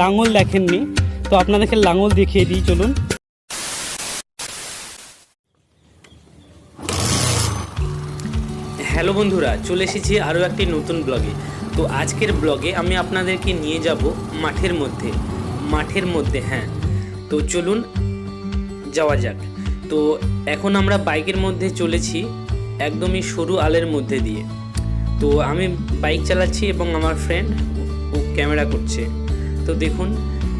লাঙল দেখেননি, তো আপনাদেরকে লাঙল দেখিয়ে দিই, চলুন। হ্যালো বন্ধুরা, চলে এসেছি আরও একটি নতুন ব্লগে। তো আজকের ব্লগে আমি আপনাদেরকে নিয়ে যাব মাঠের মধ্যে। মাঠের মধ্যে হ্যাঁ। তো চলুন, যাওয়া যাক। তো এখন আমরা বাইকের মধ্যে চলেছি, একদমই সরু আলের মধ্যে দিয়ে। তো আমি বাইক চালাচ্ছি এবং আমার ফ্রেন্ড ও ক্যামেরা করছে। তো দেখুন,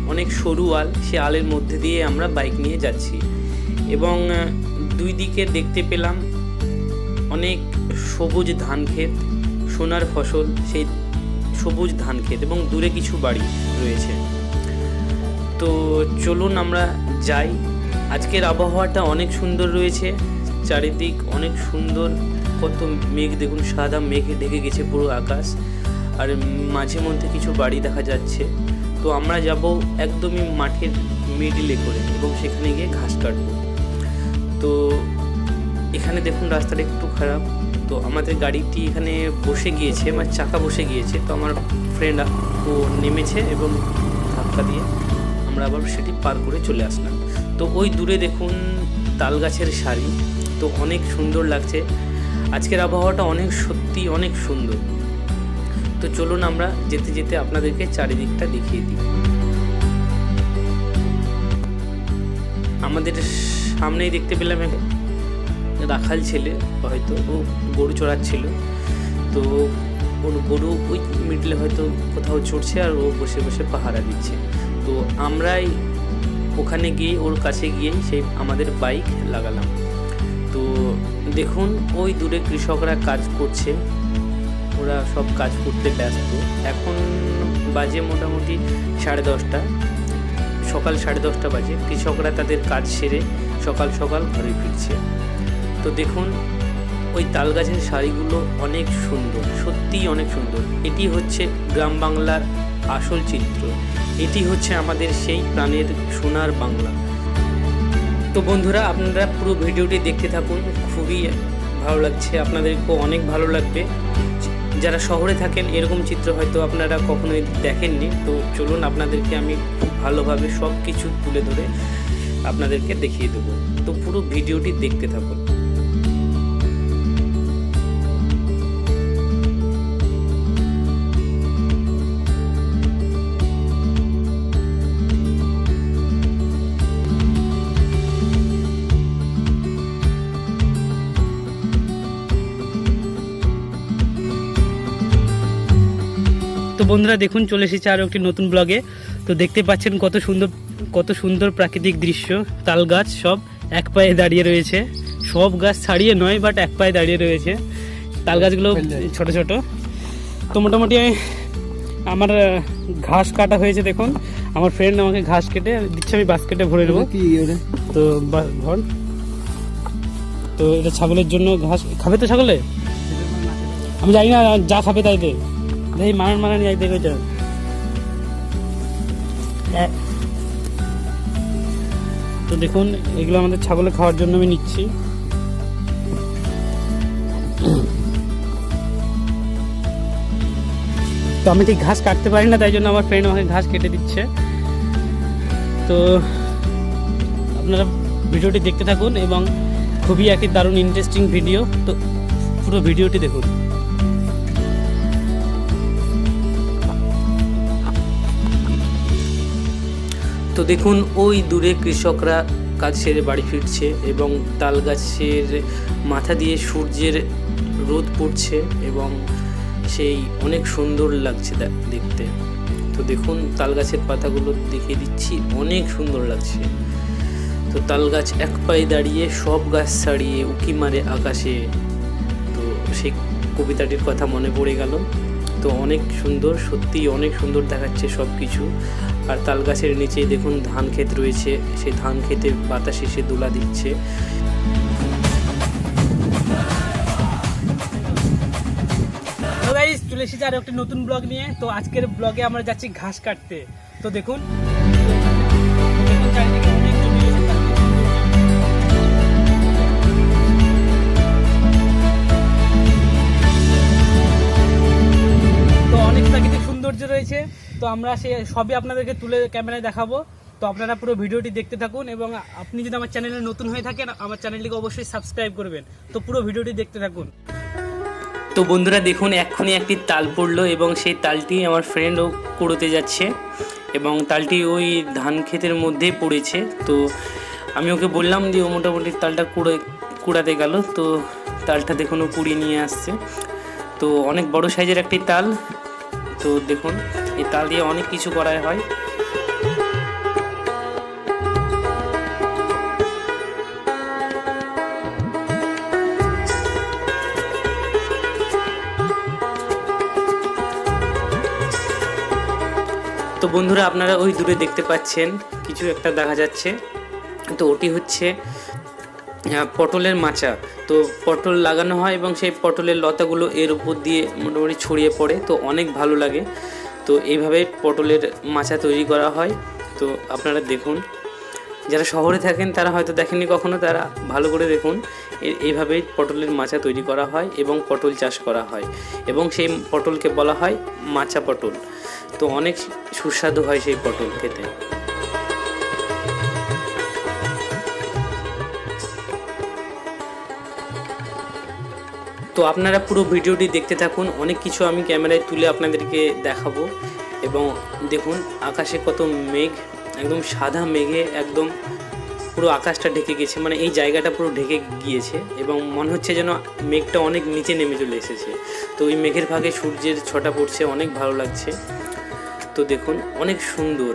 অনেক সরু আল, সে আলের মধ্যে দিয়ে আমরা বাইক নিয়ে যাচ্ছি। এবং দুই দিকে দেখতে পেলাম অনেক সবুজ ধান ক্ষেত, সোনার ফসল, সেই সবুজ ধান ক্ষেত এবং দূরে কিছু বাড়ি রয়েছে। তো চলুন আমরা যাই। আজকের আবহাওয়াটা অনেক সুন্দর রয়েছে, চারিদিক অনেক সুন্দর। কত মেঘ, দেখুন, সাদা মেঘে ঢেকে গেছে পুরো আকাশ। আর মাঝে মধ্যে কিছু বাড়ি দেখা যাচ্ছে। তো আমরা যাব একদমই মাঠের মিডিলে করে এবং সেখানে গিয়ে ঘাস কাটবো। তো এখানে দেখুন রাস্তাটা একটু খারাপ। তো আমাদের গাড়িটি এখানে বসে গিয়েছে আমার চাকা বসে গিয়েছে। তো আমার ফ্রেন্ড ও নেমেছে এবং ধাক্কা দিয়ে আমরা আবার সেটি পার করে চলে আসলাম। তো ওই দূরে দেখুন তাল গাছের শাড়ি তো অনেক সুন্দর লাগছে। আজকের আবহাওয়াটা অনেক সত্যি অনেক সুন্দর। তো চলুন আমরা যেতে যেতে আপনাদেরকে চারিদিকটা দেখিয়ে দিই। আমাদের সামনেই দেখতে পেলাম এক রাখাল ছেলে, হয়তো ও গরু চড়াচ্ছিল। তো ওর গরু ওই মিডলে হয়তো কোথাও চড়ছে আর ও বসে বসে পাহারা দিচ্ছে। তো আমরাই ওখানে গিয়ে, ওর কাছে গিয়ে সেই আমাদের বাইক লাগালাম। তো দেখুন, ওই দূরে কৃষকরা কাজ করছে। ওরা সব কাজ করতে ব্যস্ত। এখন বাজে মোটামুটি সাড়ে দশটা। সকাল সাড়ে দশটা বাজে। কৃষকরা তাদের কাজ সেরে সকাল সকাল ঘরে ফিরছে। তো দেখুন, ওই তাল গাছের শাড়িগুলো অনেক সুন্দর, সত্যিই অনেক সুন্দর। এটি হচ্ছে গ্রাম বাংলার আসল চিত্র। এটি হচ্ছে আমাদের সেই প্রাণের সোনার বাংলা। তো বন্ধুরা, আপনারা পুরো ভিডিওটি দেখতে থাকুন। খুবই ভালো লাগছে। আপনাদেরকেও অনেক ভালো লাগবে। যারা শহরে থাকেন, এরকম চিত্র হয়তো আপনারা কখনোই দেখেননি। তো চলুন আপনাদেরকে আমি খুব ভালোভাবে সব কিছু তুলে ধরে আপনাদেরকে দেখিয়ে দেবো। তো পুরো ভিডিওটি দেখতে থাকুন। তো বন্ধুরা দেখুন চলে এসেছে আরও একটি নতুন ব্লগে তো দেখতে পাচ্ছেন কত সুন্দর কত সুন্দর প্রাকৃতিক দৃশ্য। তাল গাছ সব এক পায়ে দাঁড়িয়ে রয়েছে। সব গাছ ছাড়িয়ে নয় বাট এক পায়ে দাঁড়িয়ে রয়েছে। তাল গাছগুলো ছোট ছোট। তো মোটামুটি আমার ঘাস কাটা হয়েছে দেখুন। আমার ফ্রেন্ড আমাকে ঘাস কেটে দিচ্ছে আমি বাস্কেটে ভরে নেব তো ভর তো এটা ছাগলের জন্য ঘাস খাবে তো ছাগলে? আমি জানি না যা খাবে তাই দে। দেখি মারান মারান যাই দেখে এ- তো দেখুন, এগুলো আমাদের ছাগলে খাওয়ার জন্য আমি নিচ্ছি। তো আমি ঠিক ঘাস কাটতে পারি না, তাই জন্য আমার ফ্রেন্ড আমাকে ঘাস কেটে দিচ্ছে। তো আপনারা ভিডিওটি দেখতে থাকুন এবং খুবই একটি দারুণ ইন্টারেস্টিং ভিডিও তো পুরো ভিডিওটি দেখুন। তো দেখুন, ওই দূরে কৃষকরা কাজ সেরে বাড়ি ফিরছে এবং তাল গাছের মাথা দিয়ে সূর্যের রোদ পড়ছে এবং সেই অনেক সুন্দর লাগছে দেখতে। তো দেখুন, তাল গাছের পাতাগুলো দেখিয়ে দিচ্ছি, অনেক সুন্দর লাগছে। তো তাল গাছ এক পায়ে দাঁড়িয়ে, সব গাছ ছাড়িয়ে উকি মারে আকাশে। তো সেই কবিতাটির কথা মনে পড়ে গেল। তো অনেক সুন্দর, সত্যিই অনেক সুন্দর দেখাচ্ছে সব কিছু আর তাল গাছের নিচে দেখুন ধান ক্ষেত রয়েছে। সেই ধান ক্ষেতে বাতাস এসে দোলা দিচ্ছে। চলে এসেছি আর একটি নতুন ব্লগ নিয়ে। তো আজকের ব্লগে আমরা যাচ্ছি ঘাস কাটতে। তো দেখুন তো অনেক প্রাকৃতিক সৌন্দর্য রয়েছে। তো আমরা সে সবই আপনাদেরকে তুলে ক্যামেরায় দেখাবো। তো আপনারা পুরো ভিডিওটি দেখতে থাকুন এবং আপনি যদি আমার চ্যানেলে নতুন হয়ে থাকেন, আমার চ্যানেলটিকে অবশ্যই সাবস্ক্রাইব করবেন। তো পুরো ভিডিওটি দেখতে থাকুন। তো বন্ধুরা দেখুন, এক্ষুনি একটি তাল পড়ল এবং সেই তালটি আমার ফ্রেন্ডও কুড়োতে যাচ্ছে এবং তালটি ওই ধান ক্ষেতের মধ্যেই পড়েছে। তো আমি ওকে বললাম যে ও মোটামুটি তালটা কুড়ে, কুড়াতে গেল। তো তালটা দেখুন ও কুড়িয়ে নিয়ে আসছে। তো অনেক বড় সাইজের একটি তাল। তো দেখুন এই তাল দিয়ে অনেক কিছু করা হয়। তো বন্ধুরা, আপনারা ওই দূরে দেখতে পাচ্ছেন, কিছু একটা দেখা যাচ্ছে। তো ওটি হচ্ছে পটলের মাচা। তো পটল লাগানো হয় এবং সেই পটলের লতাগুলো এর উপর দিয়ে মোটামুটি ছড়িয়ে পড়ে, তো অনেক ভালো লাগে। তো এইভাবে পটলের মাচা তৈরি করা হয়। তো আপনারা দেখুন, যারা শহরে থাকেন তারা হয়তো দেখেননি কখনো, তারা ভালো করে দেখুন। এইভাবেই পটলের মাচা তৈরি করা হয় এবং পটল চাষ করা হয় এবং সেই পটলকে বলা হয় মাচা পটল। তো অনেক সুস্বাদু হয় সেই পটল খেতে। তো আপনারা পুরো ভিডিওটি দেখতে থাকুন। অনেক কিছু আমি ক্যামেরায় তুলে আপনাদেরকে দেখাবো। এবং দেখুন, আকাশে কত মেঘ, একদম সাদা মেঘে একদম পুরো আকাশটা ঢেকে গেছে। মানে এই জায়গাটা পুরো ঢেকে গিয়েছে এবং মনে হচ্ছে যেন মেঘটা অনেক নিচে নেমে চলে এসেছে। তো ওই মেঘের ভাগে সূর্যের ছটা পড়ছে, অনেক ভালো লাগছে। তো দেখুন, অনেক সুন্দর,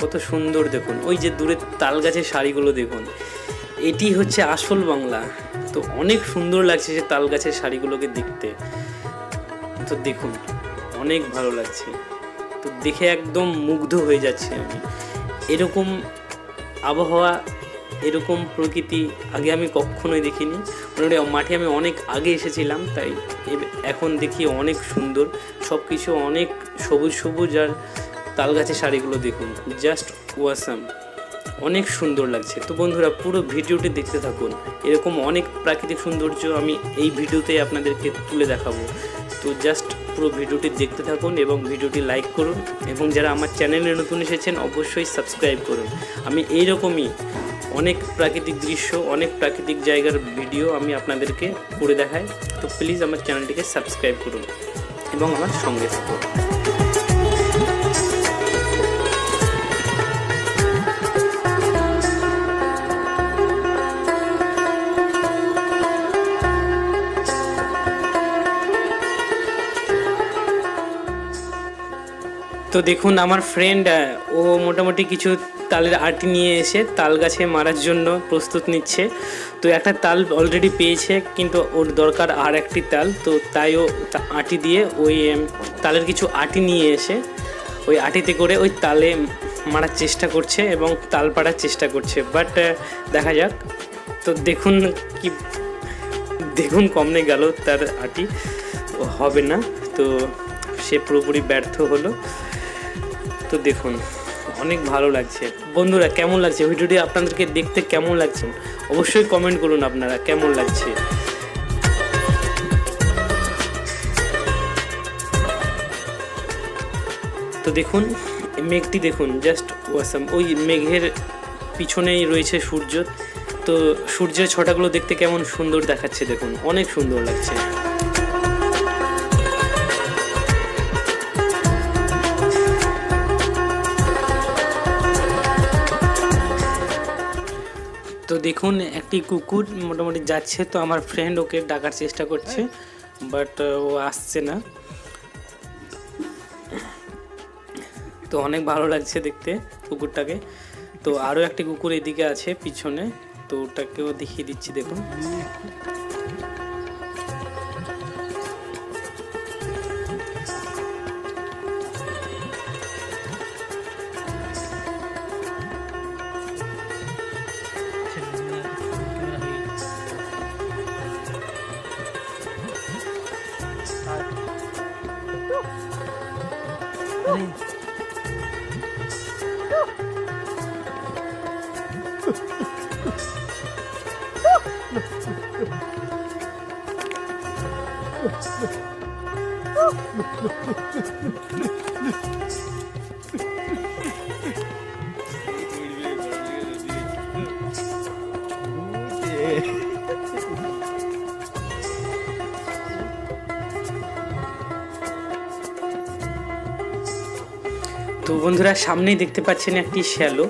কত সুন্দর দেখুন। ওই যে দূরে তাল গাছের শাড়িগুলো দেখুন, এটি হচ্ছে আসল বাংলা। তো অনেক সুন্দর লাগছে সে তাল গাছের শাড়িগুলোকে দেখতে। তো দেখুন, অনেক ভালো লাগছে। তো দেখে একদম মুগ্ধ হয়ে যাচ্ছে আমি। এরকম আবহাওয়া, এরকম প্রকৃতি আগে আমি কখনোই দেখিনি। মোটামুটি মাঠে আমি অনেক আগে এসেছিলাম, তাই এখন দেখি অনেক সুন্দর। সব কিছু অনেক সবুজ সবুজ আর তাল গাছের শাড়িগুলো দেখুন, জাস্ট ওয়াসাম। অনেক সুন্দর লাগছে। তো বন্ধুরা, পুরো ভিডিওটি দেখতে থাকুন। এরকম অনেক প্রাকৃতিক সৌন্দর্য আমি এই ভিডিওতে আপনাদেরকে তুলে দেখাবো। তো জাস্ট পুরো ভিডিওটি দেখতে থাকুন এবং ভিডিওটি লাইক করুন এবং যারা আমার চ্যানেলে নতুন এসেছেন, অবশ্যই সাবস্ক্রাইব করুন। আমি এইরকমই অনেক প্রাকৃতিক দৃশ্য, অনেক প্রাকৃতিক জায়গার ভিডিও আমি আপনাদেরকে করে দেখাই। তো প্লিজ আমার চ্যানেলটিকে সাবস্ক্রাইব করুন এবং আমার সঙ্গে থাকুন। তো দেখুন, আমার ফ্রেন্ড ও মোটামুটি কিছু তালের আটি নিয়ে এসে তাল গাছে মারার জন্য প্রস্তুত নিচ্ছে। তো একটা তাল অলরেডি পেয়েছে, কিন্তু ওর দরকার আর একটি তাল। তো তাই ও আটি দিয়ে ওই তালের কিছু আটি নিয়ে এসে ওই আটিতে করে ওই তালে মারার চেষ্টা করছে এবং তাল পাড়ার চেষ্টা করছে। বাট দেখা যাক। তো দেখুন কি, দেখুন কমনে গেল তার আটি। হবে না। তো সে পুরোপুরি ব্যর্থ হলো। তো দেখুন, অনেক ভালো লাগছে। বন্ধুরা, কেমন লাগছে? ভিডিওটি আপনাদেরকে দেখতে কেমন লাগছে? অবশ্যই কমেন্ট করুন আপনারা, কেমন লাগছে? তো দেখুন মেঘটি দেখুন জাস্ট ওয়াসাম ওই মেঘের পিছনেই রয়েছে সূর্য। তো সূর্যের ছটাগুলো দেখতে কেমন সুন্দর দেখাচ্ছে, দেখুন, অনেক সুন্দর লাগছে। দেখুন, একটি কুকুর মোটামুটি যাচ্ছে, তো আমার ফ্রেন্ড ওকে ডাকার চেষ্টা করছে বাট ও আসছে না। তো অনেক ভালো লাগছে দেখতে কুকুরটাকে। তো আরও একটি কুকুর এদিকে আছে, পিছনে, তো ওটাকেও দেখিয়ে দিচ্ছি, দেখুন। তো বন্ধুরা, সামনেই দেখতে পাচ্ছেন একটি শ্যালো।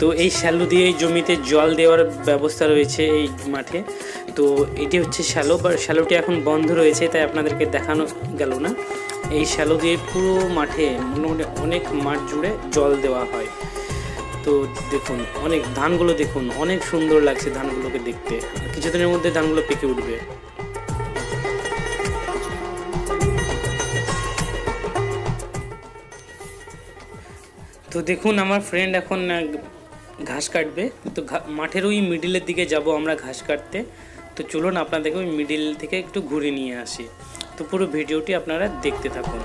তো এই শ্যালো দিয়ে জমিতে জল দেওয়ার ব্যবস্থা রয়েছে এই মাঠে। তো এটি হচ্ছে শ্যালো, বা শ্যালোটি এখন বন্ধ রয়েছে, তাই আপনাদেরকে দেখানো গেল না। এই শ্যালো দিয়ে পুরো মাঠে মোটামুটি অনেক মাঠ জুড়ে জল দেওয়া হয়। তো দেখুন, অনেক ধানগুলো দেখুন, অনেক সুন্দর লাগছে ধানগুলোকে দেখতে। কিছুদিনের মধ্যে ধানগুলো পেকে উঠবে। তো দেখুন, আমার ফ্রেন্ড এখন ঘাস কাটবে। তো মাঠের ওই মিডিলের দিকে যাব আমরা ঘাস কাটতে। তো চলুন আপনাদেরকে ওই মিডিল থেকে একটু ঘুরে নিয়ে আসি। তো পুরো ভিডিওটি আপনারা দেখতে থাকুন।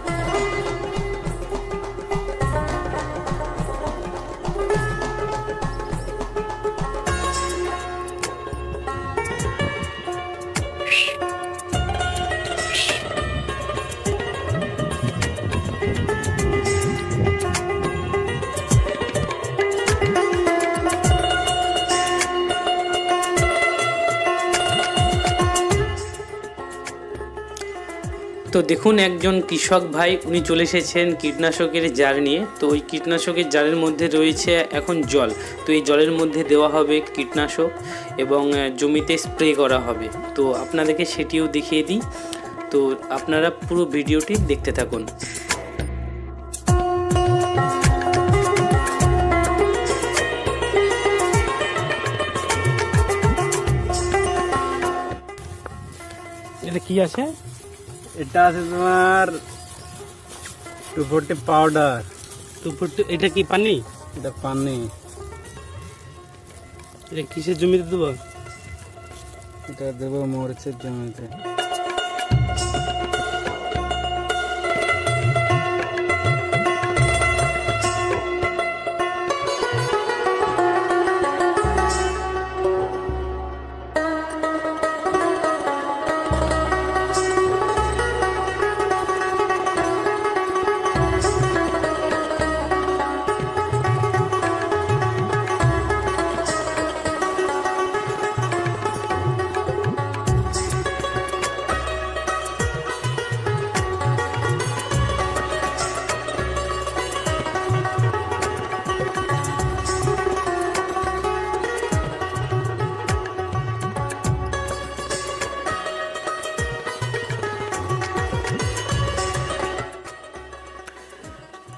তো দেখুন একজন কৃষক ভাই, উনি চলে এসেছেন কীটনাশকের জার নিয়ে। তো ওই কীটনাশকের জারের মধ্যে রয়েছে এখন জল। তো এই জলের মধ্যে দেওয়া হবে কীটনাশক এবং জমিতে স্প্রে করা হবে। তো আপনাদেরকে সেটিও দেখিয়ে দিই। তো আপনারা পুরো ভিডিওটি দেখতে থাকুন। এটা কি আছে? এটা আছে তোমার two forty powder two forty এটা কি পানি? এটা পানি। এটা কিসের জমিতে দেবো? এটা দেবো মরিচের জমিতে।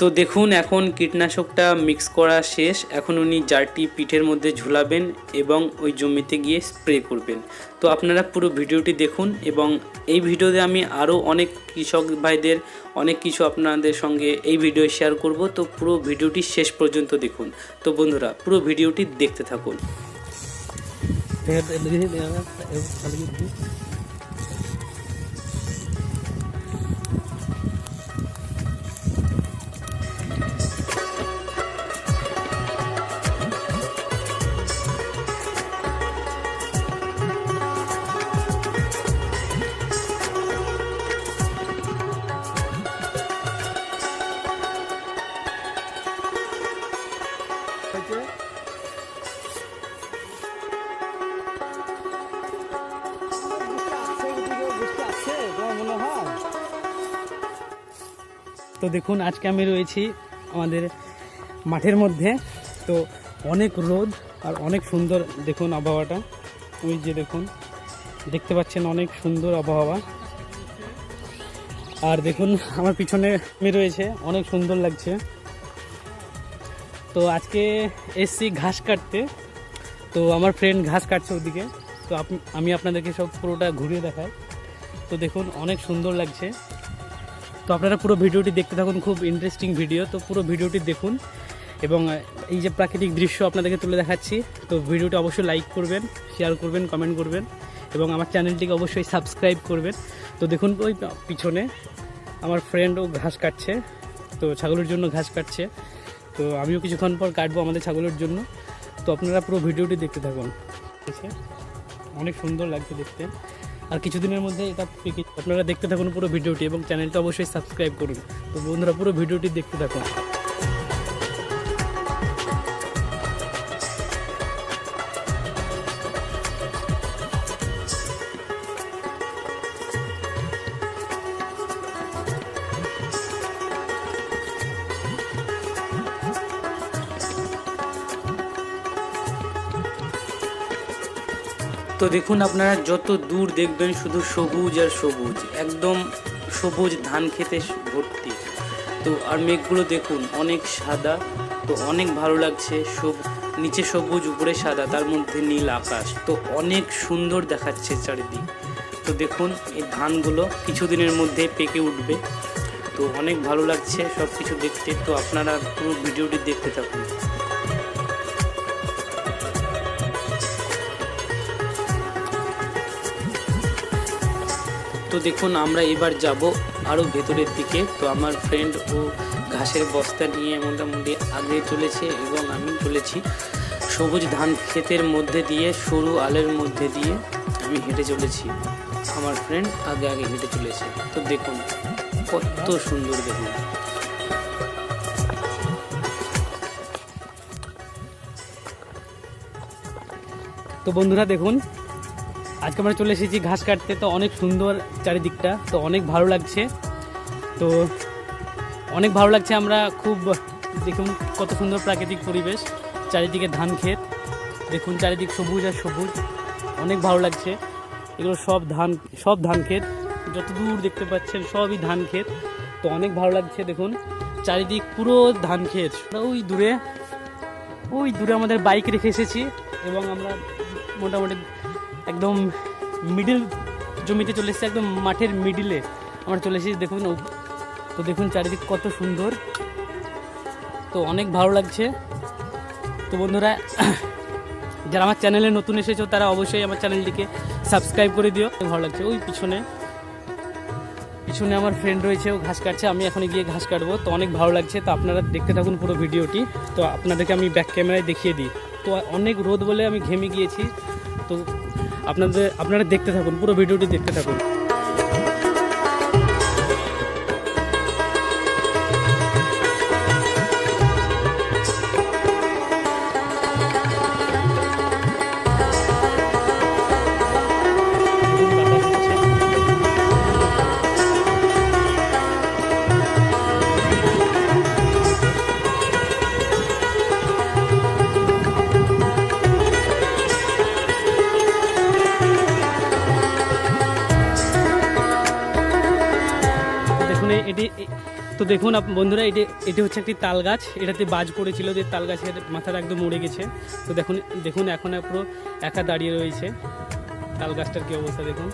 তো দেখুন এখন কীটনাশকটা মিক্স করা শেষ এখন উনি জারটি পিঠের মধ্যে ঝুলাবেন এবং ওই জমিতে গিয়ে স্প্রে করবেন তো আপনারা পুরো ভিডিওটি দেখুন এবং এই ভিডিওতে আমি আরও অনেক কৃষক ভাইদের অনেক কিছু আপনাদের সঙ্গে এই ভিডিও শেয়ার করব তো পুরো ভিডিওটি শেষ পর্যন্ত দেখুন তো বন্ধুরা পুরো ভিডিওটি দেখতে থাকুন তো দেখুন, আজকে আমি রয়েছি আমাদের মাঠের মধ্যে। তো অনেক রোদ আর অনেক সুন্দর দেখুন আবহাওয়াটা। ওই যে দেখুন, দেখতে পাচ্ছেন অনেক সুন্দর আবহাওয়া। আর দেখুন, আমার পিছনে রয়েছে, অনেক সুন্দর লাগছে। তো আজকে এসছি ঘাস কাটতে। তো আমার ফ্রেন্ড ঘাস কাটছে ওদিকে। তো আমি আপনাদেরকে সব পুরোটা ঘুরিয়ে দেখাই। তো দেখুন, অনেক সুন্দর লাগছে। তো আপনারা পুরো ভিডিওটি দেখতে থাকুন, খুব ইন্টারেস্টিং ভিডিও তো পুরো ভিডিওটি দেখুন। এবং এই যে প্রাকৃতিক দৃশ্য আপনাদেরকে তুলে দেখাচ্ছি, তো ভিডিওটি অবশ্যই লাইক করবেন শেয়ার করবেন কমেন্ট করবেন, এবং আমার চ্যানেলটিকে অবশ্যই সাবস্ক্রাইব করবেন। তো দেখুন, ওই পিছনে আমার ফ্রেন্ডও ঘাস কাটছে, তো ছাগলের জন্য ঘাস কাটছে। তো আমিও কিছুক্ষণ পর কাটবো আমাদের ছাগলের জন্য। তো আপনারা পুরো ভিডিওটি দেখতে থাকুন। ঠিক আছে? অনেক সুন্দর লাগছে দেখতে। আর কিছুদিনের মধ্যে এটা আপনারা দেখতে থাকুন পুরো ভিডিওটি এবং চ্যানেলটা অবশ্যই সাবস্ক্রাইব করুন। তো বন্ধুরা, পুরো ভিডিওটি দেখতে থাকুন। তো দেখুন আপনারা, যত দূর দেখবেন শুধু সবুজ আর সবুজ, একদম সবুজ ধান খেতে ভর্তি। তো আর মেঘগুলো দেখুন, অনেক সাদা, তো অনেক ভালো লাগছে, সব নিচে সবুজ, উপরে সাদা, তার মধ্যে নীল আকাশ। তো অনেক সুন্দর দেখাচ্ছে চারিদিক। তো দেখুন, এই ধানগুলো কিছুদিনের মধ্যে পেকে উঠবে। তো অনেক ভালো লাগছে সব কিছু দেখতে। তো আপনারা পুরো ভিডিওটি দেখতে থাকুন। তো দেখুন, আমরা এবার যাব আরও ভেতরের দিকে। তো আমার ফ্রেন্ড ও ঘাসের বস্তা নিয়ে মোটামুটি আগে চলেছে এবং আমি চলেছি সবুজ ধান ক্ষেতের মধ্যে দিয়ে, সরু আলের মধ্যে দিয়ে আমি হেঁটে চলেছি। আমার ফ্রেন্ড আগে আগে হেঁটে চলেছে। তো দেখুন, কত সুন্দর দেখুন। তো বন্ধুরা দেখুন আজকে আমরা চলে এসেছি ঘাস কাটতে। তো অনেক সুন্দর চারিদিকটা, তো অনেক ভালো লাগছে। তো অনেক ভালো লাগছে আমরা খুব দেখুন কত সুন্দর প্রাকৃতিক পরিবেশ, চারিদিকে ধান ক্ষেত। দেখুন চারিদিক সবুজ আর সবুজ, অনেক ভালো লাগছে। এগুলো সব ধান সব ধান ক্ষেত যত দূর দেখতে পাচ্ছেন সবই ধান ক্ষেত। তো অনেক ভালো লাগছে দেখুন, চারিদিক পুরো ধান ক্ষেত। ওই দূরে ওই দূরে আমাদের বাইক রেখে এসেছি এবং আমরা মোটামুটি একদম মিডিল জমিতে চলে এসেছি, একদম মাঠের মিডিলে আমরা চলে এসেছি, দেখুন তো দেখুন চারিদিক কত সুন্দর। তো অনেক ভালো লাগছে। তো বন্ধুরা, যারা আমার চ্যানেলে নতুন এসেছ, তারা অবশ্যই আমার চ্যানেলটিকে সাবস্ক্রাইব করে দিও। ভালো লাগছে। ওই পিছনে পিছনে আমার ফ্রেন্ড রয়েছে, ও ঘাস কাটছে, আমি এখন গিয়ে ঘাস কাটবো। তো অনেক ভালো লাগছে। তো আপনারা দেখতে থাকুন পুরো ভিডিওটি। তো আপনাদেরকে আমি ব্যাক ক্যামেরায় দেখিয়ে দিই। তো অনেক রোদ বলে আমি ঘেমে গিয়েছি। তো আপনাদের আপনারা দেখতে থাকুন পুরো ভিডিওটি দেখতে থাকুন। দেখুন এটি তো দেখুন বন্ধুরা, এটি এটি হচ্ছে একটি তাল গাছ। এটাতে বাজ পড়েছিল যে তাল গাছের মাথাটা একদম মরে গেছে। তো দেখুন দেখুন এখন পুরো একা দাঁড়িয়ে রয়েছে। তাল গাছটার কি অবস্থা দেখুন।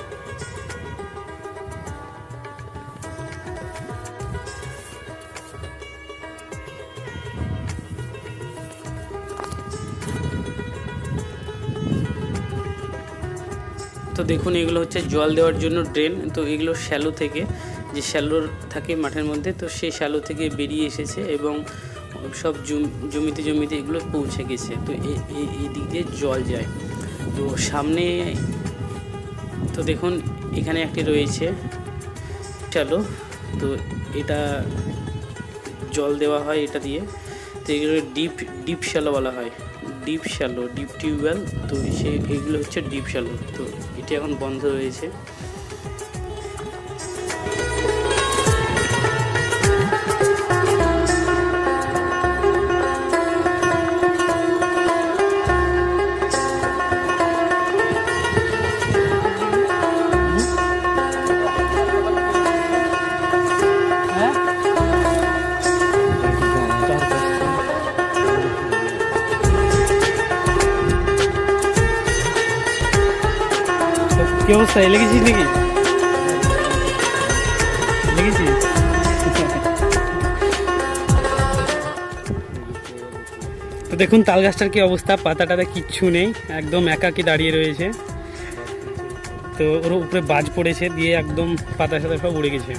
তো দেখুন, এগুলো হচ্ছে জল দেওয়ার জন্য ড্রেন। তো এগুলো শ্যালো থেকে যে শ্যালোর থাকে মাঠের মধ্যে, তো সেই শ্যালো থেকে বেরিয়ে এসেছে এবং সব জম- জমিতে জমিতে এগুলো পৌঁছে গেছে। তো এই দিক দিয়ে জল যায়। তো সামনে, তো দেখুন, এখানে একটি রয়েছে শ্যালো। তো এটা জল দেওয়া হয় এটা দিয়ে। তো এগুলো ডিপ ডিপ শ্যালো বলা হয়। ডিপ শ্যালো, ডিপ টিউবওয়েল, তো সে, এগুলো হচ্ছে ডিপ শ্যালো। তো এটি এখন বন্ধ রয়েছে। কি অবস্থা লেগেছিস নাকি? লেগেছিস? তো দেখুন, তাল গাছটার কি অবস্থা? পাতাটাতে কিচ্ছু নেই, একদম একাকি দাঁড়িয়ে রয়েছে। তো ওর উপরে বাজ পড়েছে, দিয়ে একদম পাতা সাথে সব উড়ে গেছে।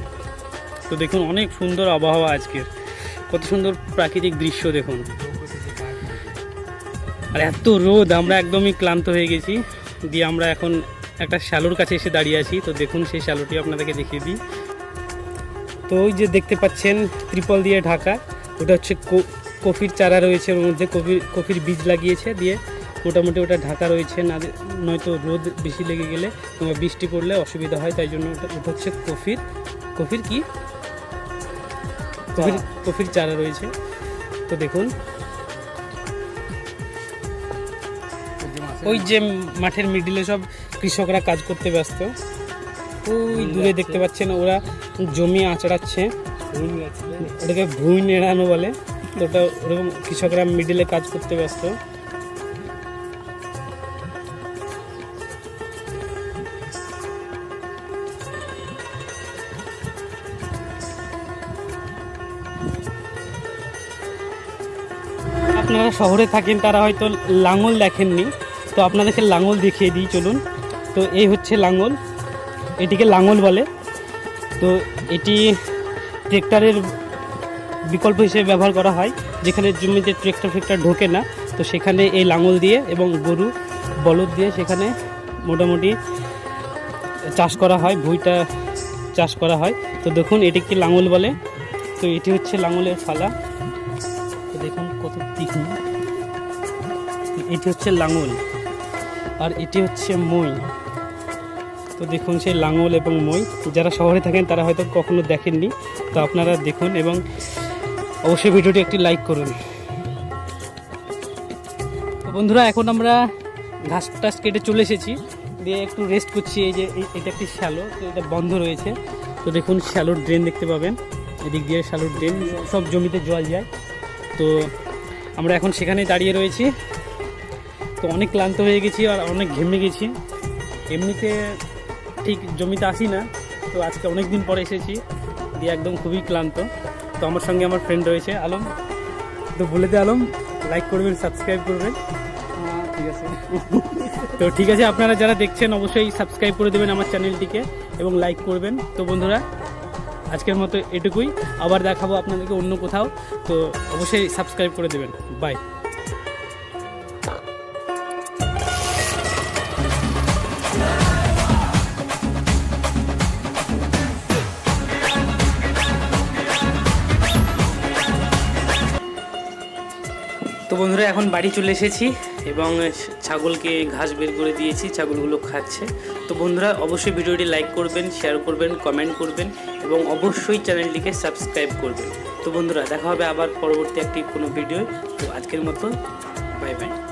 তো দেখুন, অনেক সুন্দর আবহাওয়া আজকের। কত সুন্দর প্রাকৃতিক দৃশ্য, দেখুন। আর এত রোদ, আমরা একদমই ক্লান্ত হয়ে গেছি। দিয়ে আমরা এখন একটা শ্যালোর কাছে এসে দাঁড়িয়ে আছি। তো দেখুন সেই শ্যালোটি আপনাদেরকে দেখিয়ে দিই। তো ওই যে দেখতে পাচ্ছেন ত্রিপল দিয়ে ঢাকা। ওটা হচ্ছে কফির চারা রয়েছে ওর মধ্যে কফির কফির বীজ লাগিয়েছে দিয়ে মোটামুটি ওটা ঢাকা রয়েছে। না নয়তো রোদ বেশি লেগে গেলে কিংবা বৃষ্টি পড়লে অসুবিধা হয় তাই জন্য ওটা ওটা হচ্ছে কফির কফির কি? কফির কফির চারা রয়েছে। তো দেখুন। ওই যে মাঠের মিডিলে সব কৃষকরা কাজ করতে ব্যস্ত। ওই দূরে দেখতে পাচ্ছেন ওরা জমি আঁচড়াচ্ছে। ওটাকে ভুঁই নেড়ানো বলে। তো ওটা ওরকম কৃষকরা মিডিলে কাজ করতে ব্যস্ত। আপনারা শহরে থাকেন তারা হয়তো লাঙল দেখেননি। তো আপনাদেরকে লাঙল দেখিয়ে দিই চলুন। তো এই হচ্ছে লাঙল, এটিকে লাঙল বলে। তো এটি ট্রেক্টরের বিকল্প হিসেবে ব্যবহার করা হয়, যেখানে জমিতে ট্রেক্টর ফেক্টর ঢোকে না। তো সেখানে এই লাঙল দিয়ে এবং গরু বলদ দিয়ে সেখানে মোটামুটি চাষ করা হয়, ভুইটা চাষ করা হয়। তো দেখুন এটিকে লাঙল বলে। তো এটি হচ্ছে লাঙলের ফালা। তো দেখুন কত তীক্ষ্ণ। এটি হচ্ছে লাঙল। আর এটি হচ্ছে মই। তো দেখুন সেই লাঙল এবং মই, যারা শহরে থাকেন তারা হয়তো কখনো দেখেননি, তো আপনারা দেখুন এবং অবশ্যই ভিডিওটি একটি লাইক করুন। বন্ধুরা, এখন আমরা ঘাস টাস কেটে চলে এসেছি, দিয়ে একটু রেস্ট করছি, এই যে এটা একটি শ্যালো, তো এটা বন্ধ রয়েছে। তো দেখুন শ্যালোর ড্রেন দেখতে পাবেন, এদিক দিয়ে শ্যালোর ড্রেন সব জমিতে জল যায়। তো আমরা এখন সেখানে দাঁড়িয়ে রয়েছি। তো অনেক ক্লান্ত হয়ে গেছি আর অনেক ঘেমে গেছি। এমনিতে ঠিক জমিতে আসি না তো আজকে অনেক দিন পরে এসেছি দিয়ে একদম খুবই ক্লান্ত। তো আমার সঙ্গে আমার ফ্রেন্ড রয়েছে আলম। তো বলে দে আলম লাইক করবেন সাবস্ক্রাইব করবেন। ঠিক আছে। তো ঠিক আছে আপনারা যারা দেখছেন অবশ্যই সাবস্ক্রাইব করে দেবেন আমার চ্যানেলটিকে এবং লাইক করবেন। তো বন্ধুরা আজকের মতো এটুকুই। আবার দেখাবো আপনাদেরকে অন্য কোথাও তো অবশ্যই সাবস্ক্রাইব করে দেবেন। বাই বন্ধুরা এখন বাড়ি চলে এসেছি এবং ছাগলকে ঘাস বের করে দিয়েছি, ছাগলগুলো খাচ্ছে। তো বন্ধুরা, অবশ্যই ভিডিওটি লাইক করবেন শেয়ার করবেন কমেন্ট করবেন এবং অবশ্যই চ্যানেলটিকে সাবস্ক্রাইব করবেন। তো বন্ধুরা, দেখা হবে আবার পরবর্তী একটি কোনো ভিডিও তো আজকের মতো বাই বাই